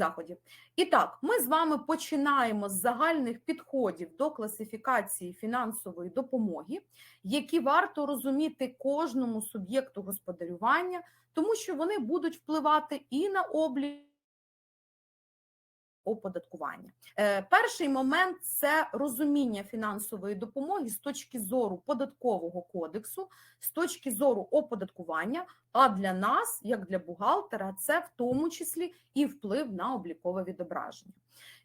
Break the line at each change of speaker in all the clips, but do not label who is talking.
заходів. І так, ми з вами починаємо з загальних підходів до класифікації фінансової допомоги, які варто розуміти кожному суб'єкту господарювання, тому що вони будуть впливати і на облік оподаткування. Е, перший момент це розуміння фінансової допомоги з точки зору податкового кодексу, з точки зору оподаткування. А для нас, як для бухгалтера, це в тому числі і вплив на облікове відображення.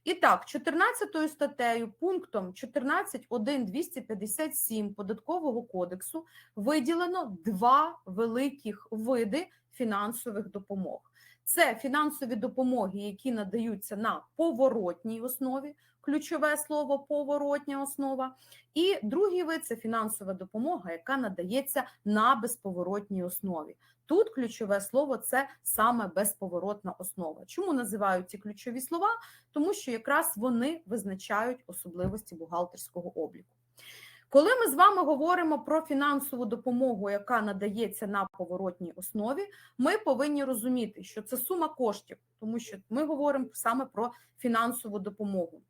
І так, 14 статтею, пунктом 14.1.257 податкового кодексу виділено два великих види фінансових допомог. Це фінансові допомоги, які надаються на поворотній основі, ключове слово поворотня основа. І другий вид це фінансова допомога, яка надається на безповоротній основі. Тут ключове слово це саме безповоротна основа. Чому називають ці ключові слова? Тому що якраз вони визначають особливості бухгалтерського обліку. Коли ми з вами говоримо про фінансову допомогу, яка надається на поворотній основі, ми повинні розуміти, що це сума коштів, тому що ми говоримо саме про фінансову допомогу.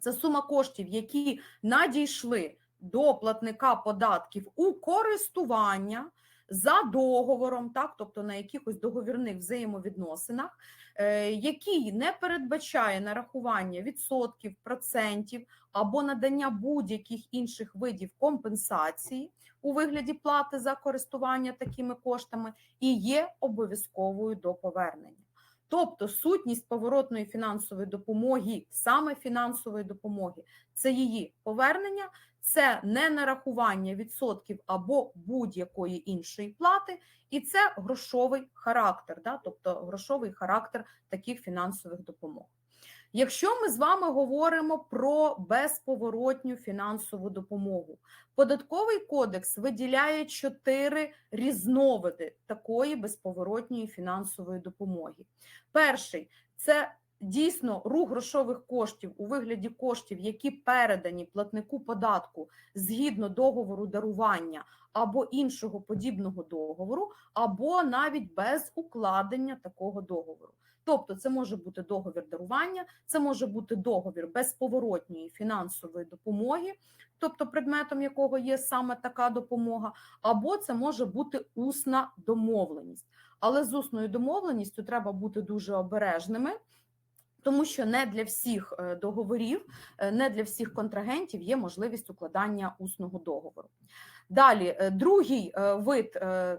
Це сума коштів, які надійшли до платника податків у користування за договором, так, тобто на якихось договірних взаємовідносинах, е, який не передбачає нарахування відсотків, процентів або надання будь-яких інших видів компенсації у вигляді плати за користування такими коштами, і є обов'язковою до повернення. Тобто сутність поворотної фінансової допомоги, саме фінансової допомоги, це її повернення, це не нарахування відсотків або будь-якої іншої плати, і це грошовий характер, да? тобто грошовий характер таких фінансових допомог. Якщо ми з вами говоримо про безповоротню фінансову допомогу, податковий кодекс виділяє чотири різновиди такої безповоротньої фінансової допомоги. Перший це дійсно рух грошових коштів у вигляді коштів, які передані платнику податку згідно договору дарування або іншого подібного договору, або навіть без укладення такого договору. Тобто, це може бути договір дарування, це може бути договір безповоротньої фінансової допомоги, тобто предметом якого є саме така допомога, або це може бути усна домовленість. Але з усною домовленістю треба бути дуже обережними. Тому що не для всіх е, договорів, е, не для всіх контрагентів є можливість укладання усного договору. Далі, е, другий вид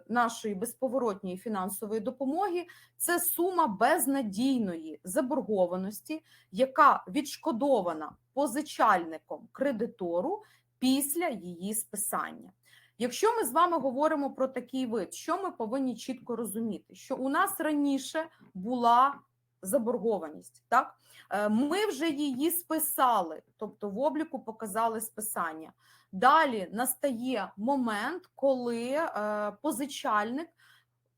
нашої безповоротньої фінансової допомоги це сума безнадійної заборгованості, яка відшкодована позичальником кредитору після її списання. Якщо ми з вами говоримо про такий вид, що ми повинні чітко розуміти, що у нас раніше була заборгованість. Так е, ми вже її списали, тобто в обліку показали списання. Далі настає момент, коли е, позичальник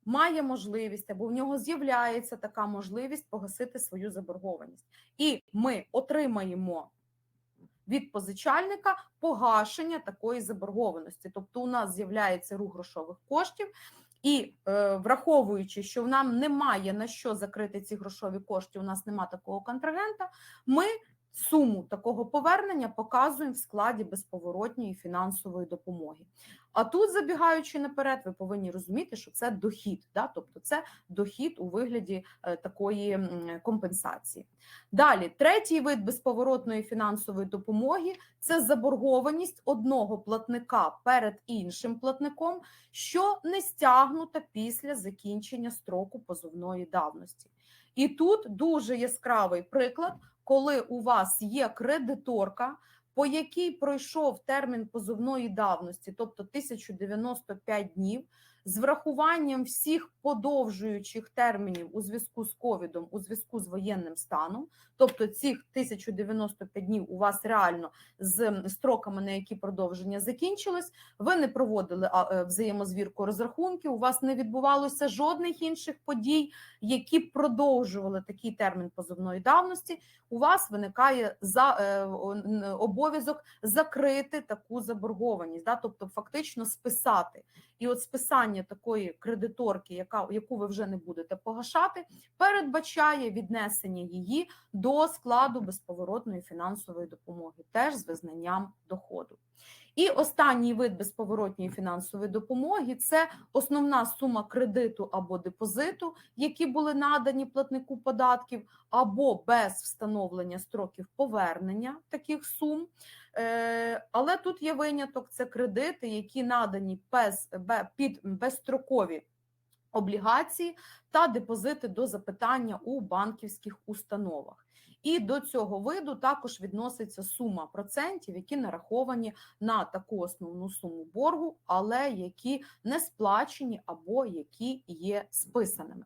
має можливість або в нього з'являється така можливість погасити свою заборгованість, і ми отримаємо. Від позичальника погашення такої заборгованості, тобто у нас з'являється рух грошових коштів, і е, враховуючи, що нам немає на що закрити ці грошові кошти, у нас немає такого контрагента, ми суму такого повернення показуємо в складі безповоротньої фінансової допомоги. А тут, забігаючи наперед, ви повинні розуміти, що це дохід, да? тобто це дохід у вигляді е, такої компенсації. Далі, третій вид безповоротної фінансової допомоги це заборгованість одного платника перед іншим платником, що не стягнута після закінчення строку позовної давності. І тут дуже яскравий приклад коли у вас є кредиторка, по якій пройшов термін позовної давності, тобто 1095 днів, з врахуванням всіх подовжуючих термінів у зв'язку з ковідом, у зв'язку з воєнним станом, тобто цих 1095 днів у вас реально з строками, на які продовження закінчилось, ви не проводили е, взаємозвірку розрахунків, у вас не відбувалося жодних інших подій, які продовжували такий термін позовної давності. У вас виникає за е, обов'язок закрити таку заборгованість, да, тобто фактично списати. І от списання такої кредиторки, яка, яку ви вже не будете погашати, передбачає віднесення її до складу безповоротної фінансової допомоги, теж з визнанням доходу. І останній вид безповоротньої фінансової допомоги це основна сума кредиту або депозиту, які були надані платнику податків, або без встановлення строків повернення таких сум. Е, Але тут є виняток: це кредити, які надані без, під безстрокові облігації та депозити до запитання у банківських установах. І до цього виду також відноситься сума процентів, які нараховані на таку основну суму боргу, але які не сплачені або які є списаними.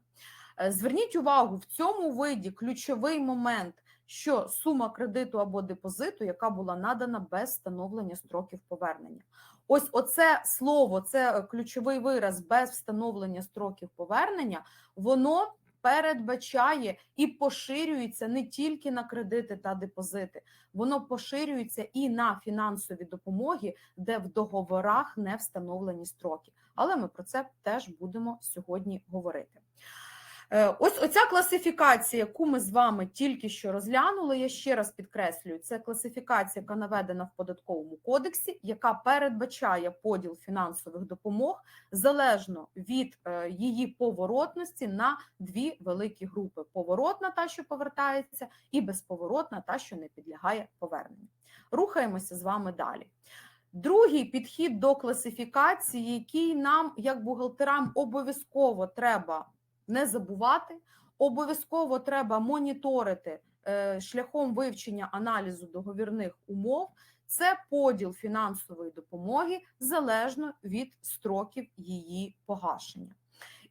Е, Зверніть увагу, в цьому виді ключовий момент, що сума кредиту або депозиту, яка була надана без встановлення строків повернення. Ось оце слово, це ключовий вираз без встановлення строків повернення, воно передбачає і поширюється не тільки на кредити та депозити, воно поширюється і на фінансові допомоги, де в договорах не встановлені строки. Але ми про це теж будемо сьогодні говорити. Е, Ось оця класифікація, яку ми з вами тільки що розглянули, я ще раз підкреслюю, це класифікація, яка наведена в податковому кодексі, яка передбачає поділ фінансових допомог залежно від е, її поворотності на дві великі групи: поворотна, та що повертається, і безповоротна, та що не підлягає поверненню. Рухаємося з вами далі. Другий підхід до класифікації, який нам, як бухгалтерам, обов'язково треба не забувати. Обов'язково треба моніторити е, шляхом вивчення аналізу договірних умов. Це поділ фінансової допомоги залежно від строків її погашення.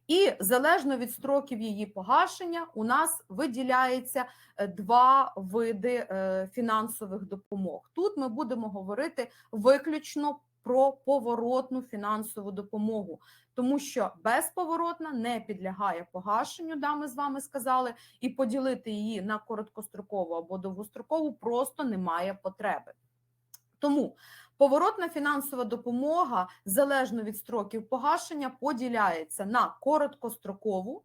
І залежно від строків її погашення, у нас виділяється е, два види е, фінансових допомог. Тут ми будемо говорити виключно про поворотну фінансову допомогу, тому що безповоротна не підлягає погашенню, да, ми з вами сказали, і поділити її на короткострокову або довгострокову просто немає потреби. Тому поворотна фінансова допомога залежно від строків погашення поділяється на короткострокову.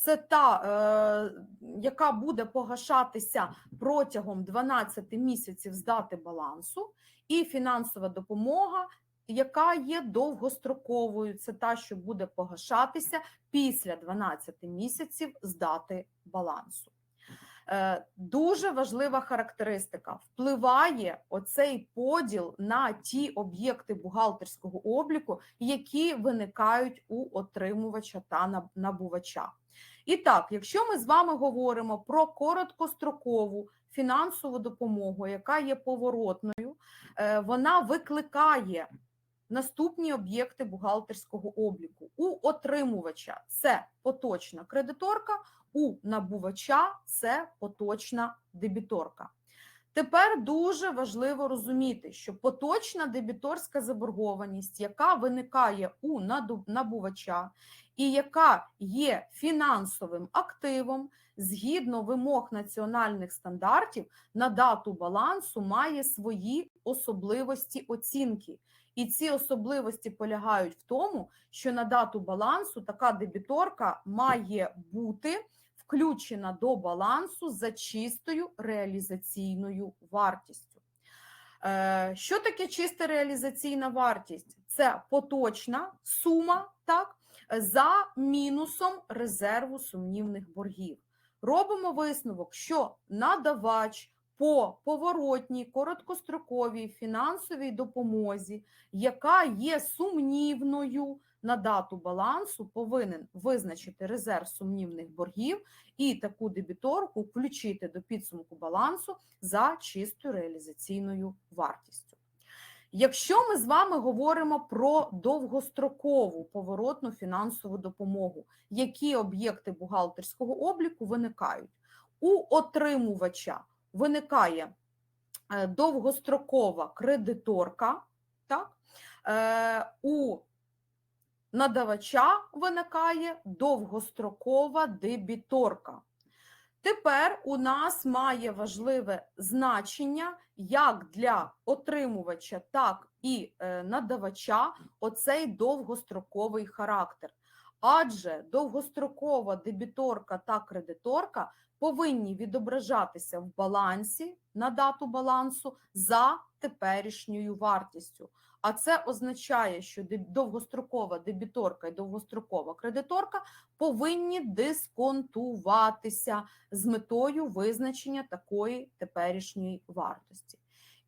Це та, е, яка буде погашатися протягом 12 місяців з дати балансу, і фінансова допомога, яка є довгостроковою. Це та, що буде погашатися після 12 місяців з дати балансу. Е, Дуже важлива характеристика. Впливає оцей поділ на ті об'єкти бухгалтерського обліку, які виникають у отримувача та набувача. І так, якщо ми з вами говоримо про короткострокову фінансову допомогу, яка є поворотною, е, вона викликає наступні об'єкти бухгалтерського обліку. У отримувача це поточна кредиторка, у набувача це поточна дебіторка. Тепер дуже важливо розуміти, що поточна дебіторська заборгованість, яка виникає у набувача і яка є фінансовим активом, згідно вимог національних стандартів, на дату балансу має свої особливості оцінки. І ці особливості полягають в тому, що на дату балансу така дебіторка має бути включена до балансу за чистою реалізаційною вартістю. Е, Що таке чиста реалізаційна вартість? Це поточна сума так, за мінусом резерву сумнівних боргів. Робимо висновок, що надавач по поворотній короткостроковій фінансовій допомозі, яка є сумнівною на дату балансу, повинен визначити резерв сумнівних боргів і таку дебіторку включити до підсумку балансу за чистою реалізаційною вартістю. Якщо ми з вами говоримо про довгострокову поворотну фінансову допомогу, які об'єкти бухгалтерського обліку виникають? У отримувача виникає е, довгострокова кредиторка, так? Е, у надавача виникає довгострокова дебіторка. Тепер у нас має важливе значення як для отримувача, так і е, надавача оцей довгостроковий характер. Адже довгострокова дебіторка та кредиторка повинні відображатися в балансі на дату балансу за теперішньою вартістю. А це означає, що довгострокова дебіторка і довгострокова кредиторка повинні дисконтуватися з метою визначення такої теперішньої вартості.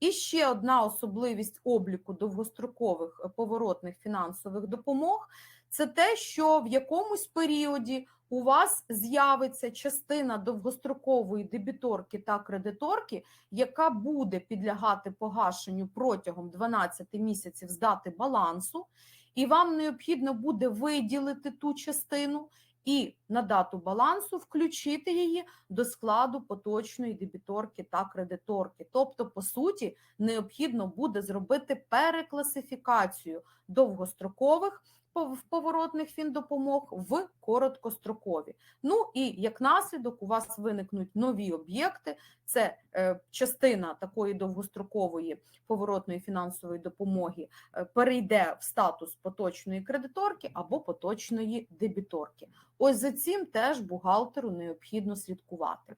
І ще одна особливість обліку довгострокових е, поворотних фінансових допомог це те, що в якомусь періоді у вас з'явиться частина довгострокової дебіторки та кредиторки, яка буде підлягати погашенню протягом 12 місяців з дати балансу, і вам необхідно буде виділити ту частину і на дату балансу включити її до складу поточної дебіторки та кредиторки. Тобто, по суті, необхідно буде зробити перекласифікацію довгострокових пов- поворотних фіндопомог в короткострокові. Ну і як наслідок у вас виникнуть нові об'єкти. Це е, частина такої довгострокової поворотної фінансової допомоги е, перейде в статус поточної кредиторки або поточної дебіторки. Ось за цим теж бухгалтеру необхідно слідкувати.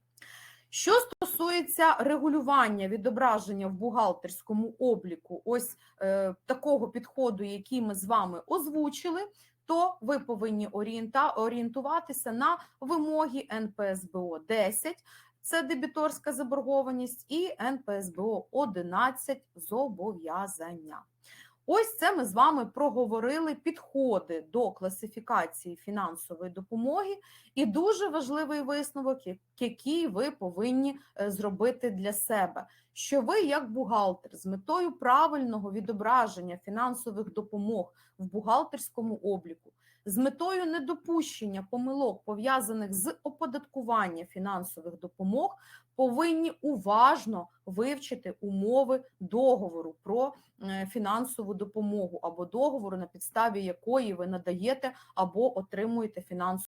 Що стосується регулювання відображення в бухгалтерському обліку, ось е, такого підходу, який ми з вами озвучили, то ви повинні орієнта, орієнтуватися на вимоги НПСБО 10, це дебіторська заборгованість, і НПСБО 11 зобов'язання. Ось це ми з вами проговорили підходи до класифікації фінансової допомоги, і дуже важливий висновок, який ви повинні е, зробити для себе, що ви, як бухгалтер, з метою правильного відображення фінансових допомог в бухгалтерському обліку, з метою недопущення помилок, пов'язаних з оподаткуванням фінансових допомог, повинні уважно вивчити умови договору про е, фінансову допомогу або договору, на підставі якої ви надаєте або отримуєте фінансову.